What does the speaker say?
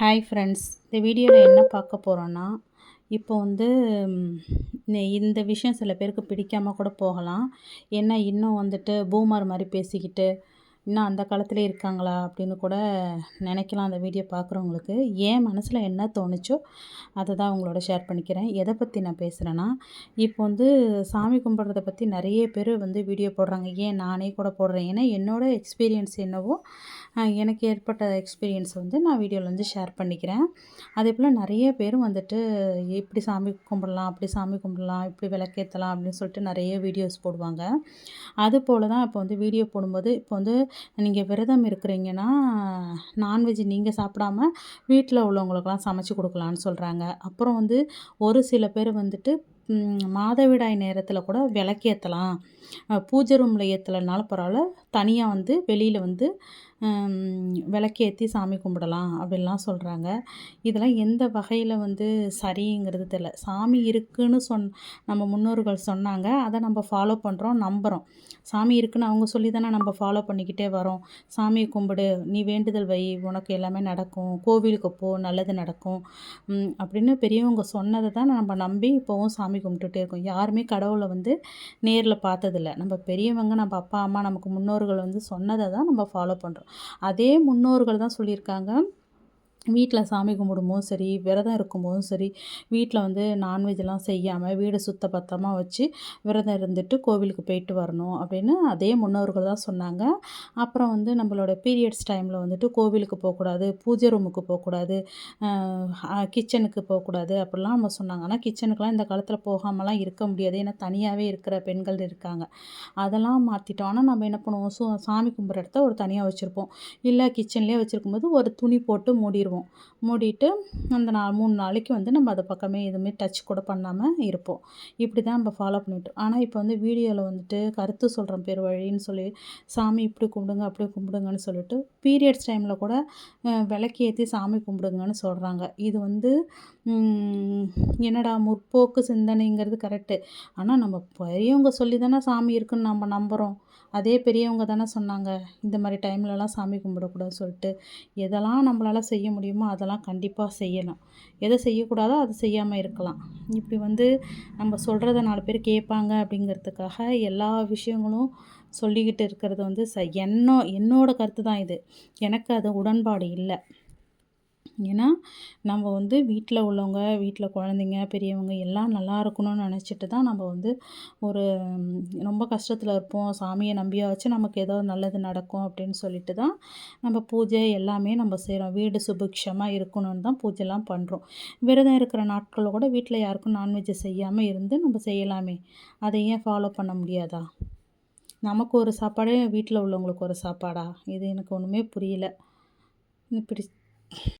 Hi friends இந்த வீடியோவில் என்ன பார்க்க போகிறோன்னா இப்போ வந்து இந்த விஷயம் சில பேருக்கு பிடிக்காமல் கூட போகலாம். ஏன்னா இன்னும் வந்துட்டு பூமர் மாதிரி பேசிக்கிட்டு இன்னும் அந்த காலத்தில் இருக்காங்களா அப்படின்னு கூட நினைக்கலாம் அந்த வீடியோ பார்க்குறவங்களுக்கு. ஏன் மனசில் என்ன தோணுச்சோ அதை தான் அவங்களோட ஷேர் பண்ணிக்கிறேன். எதை பற்றி நான் பேசுகிறேன்னா இப்போ வந்து சாமி கும்பிட்றத பற்றி நிறைய பேர் வந்து வீடியோ போடுறாங்க. ஏன் நானே கூட போடுறேன்? ஏன்னா என்னோடய எக்ஸ்பீரியன்ஸ் என்னவோ எனக்கு ஏற்பட்ட எக்ஸ்பீரியன்ஸ் வந்து நான் வீடியோவில் வந்து ஷேர் பண்ணிக்கிறேன். அதே போல் நிறைய பேர் வந்துட்டு இப்படி சாமி கும்பிடலாம் அப்படி சாமி கும்பிடலாம் இப்படி விளக்கேற்றலாம் அப்படின்னு சொல்லிட்டு நிறைய வீடியோஸ் போடுவாங்க. அது போல் தான் இப்போ வந்து வீடியோ போடும்போது இப்போ வந்து நீங்கள் விரதம் இருக்கிறீங்கன்னா நான்வெஜ் நீங்கள் சாப்பிடாம வீட்டில் உள்ளவங்களுக்கெல்லாம் சமைச்சு கொடுக்கலான்னு சொல்கிறாங்க அப்புறம் வந்து ஒரு சில பேர் வந்துட்டு மாதவிடாய் நேரத்தில் கூட விளக்கேற்றலாம் பூஜை ரூமில் ஏற்றலைனாலும் பரவாயில்ல. தனியாக வந்து வெளியில் வந்து விளக்கேற்றி சாமி கும்பிடலாம் அப்படின்லாம் சொல்கிறாங்க இதெல்லாம் எந்த வகையில் வந்து சரிங்கிறது தெரில சாமி இருக்குதுன்னு சொன் நம்ம முன்னோர்கள் சொன்னாங்க. அதை நம்ம ஃபாலோ பண்ணுறோம் நம்புகிறோம் சாமி இருக்குன்னு அவங்க சொல்லி தானே நம்ம ஃபாலோ பண்ணிக்கிட்டே வரோம். சாமியை கும்பிடு நீ வேண்டுதல் வை உனக்கு எல்லாமே நடக்கும். கோவிலுக்கு போ நல்லது நடக்கும். அப்படின்னு பெரியவங்க சொன்னதை தான் நம்ம நம்பி இப்போவும் சாமி கும்பிட்டுட்டே இருக்கோம். யாருமே கடவுளை வந்து நேரில் பார்த்ததில்ல. இல்லை நம்ம பெரியவங்க நம்ம அப்பா அம்மா நமக்கு முன்னோர்கள் வந்து சொன்னதை தான் நம்ம ஃபாலோ பண்ணுறோம் அதே முன்னோர்கள் தான் சொல்லியிருக்காங்க. வீட்டில் சாமி கும்பிடும்போதும் சரி விரதம் இருக்கும்போதும் சரி வீட்டில் வந்து நான்வெஜ்லாம் செய்யாமல் வீடு சுத்த பத்தமாக வச்சு விரதம் இருந்துட்டு கோவிலுக்கு போயிட்டு வரணும் அப்படின்னு அதே முன்னோர்கள் தான் சொன்னாங்க. அப்புறம் வந்து நம்மளோட பீரியட்ஸ் டைமில் வந்துட்டு கோவிலுக்கு போகக்கூடாது பூஜை ரூமுக்கு போகக்கூடாது கிச்சனுக்கு போகக்கூடாது அப்படிலாம் நம்ம சொன்னாங்க. ஆனால் கிச்சனுக்கெலாம் இந்த காலத்தில் போகாமலாம் இருக்க முடியாது. ஏன்னா தனியாகவே இருக்கிற பெண்கள் இருக்காங்க. அதெல்லாம் மாற்றிட்டோம் ஆனால் நம்ம என்ன பண்ணுவோம்? சு சாமி கும்பிட்ற இடத்த ஒரு தனியாக வச்சுருப்போம். இல்லை கிச்சன்லேயே வச்சுருக்கும்போது ஒரு துணி போட்டு மூடிடுவோம் மூடிடுவோம் மூடிட்டு அந்த நாள் மூணு நாளைக்கு வந்து நம்ம அதை பக்கமே எதுவுமே டச் கூட பண்ணாமல் இருப்போம். இப்படி தான் நம்ம ஃபாலோ பண்ணிட்டோம் ஆனால் இப்போ வந்து வீடியோவில் வந்துட்டு கருத்து சொல்கிறோம் பேர் வழின்னு சொல்லி சாமி இப்படி கும்பிடுங்க அப்படி கும்பிடுங்கன்னு சொல்லிட்டு பீரியட்ஸ் டைமில் கூட விளக்கு ஏற்றி சாமி கும்பிடுங்கன்னு சொல்கிறாங்க இது வந்து என்னடா முற்போக்கு சிந்தனைங்கிறது கரெக்டு ஆனால் நம்ம பெரியவங்க சொல்லி தானே சாமி இருக்குன்னு நம்ம நம்புகிறோம் அதே பெரியவங்க தானே சொன்னாங்க இந்த மாதிரி டைம்லலாம் சாமி கும்பிடக்கூடாதுன்னு சொல்லிட்டு எதெல்லாம் நம்மளால் செய்ய முடியும் முடியுமோ அதெல்லாம் கண்டிப்பாக செய்யணும். எதை செய்யக்கூடாதோ அதை செய்யாமல் இருக்கலாம். இப்படி வந்து நம்ம சொல்கிறத நாலு பேர் கேட்பாங்க அப்படிங்கிறதுக்காக எல்லா விஷயங்களும் சொல்லிக்கிட்டு இருக்கிறது வந்து ச என்னோ என்னோடய கருத்து தான் இது. எனக்கு அது உடன்பாடு இல்லை. ஏன்னா நம்ம வந்து வீட்டில் உள்ளவங்க வீட்டில் குழந்தைங்க பெரியவங்க எல்லாம் நல்லா இருக்கணும்னு நினச்சிட்டு தான் நம்ம வந்து ஒரு ரொம்ப கஷ்டத்தில் இருப்போம். சாமியை நம்பியாச்சும் நமக்கு ஏதோ நல்லது நடக்கும் அப்படின்னு சொல்லிட்டு தான் நம்ம பூஜை எல்லாமே நம்ம செய்கிறோம் வீடு சுபிக்ஷமாக இருக்கணும்னு தான் பூஜைலாம் பண்ணுறோம் விரதம் இருக்கிற நாட்களில் கூட வீட்டில் யாருக்கும் நான்வெஜ் செய்யாமல் இருந்து நம்ம செய்யலாமே. அதை ஏன் ஃபாலோ பண்ண முடியாதா? நமக்கு ஒரு சாப்பாடே வீட்டில் உள்ளவங்களுக்கு ஒரு சாப்பாடா? இது எனக்கு ஒன்றுமே புரியல. இப்படி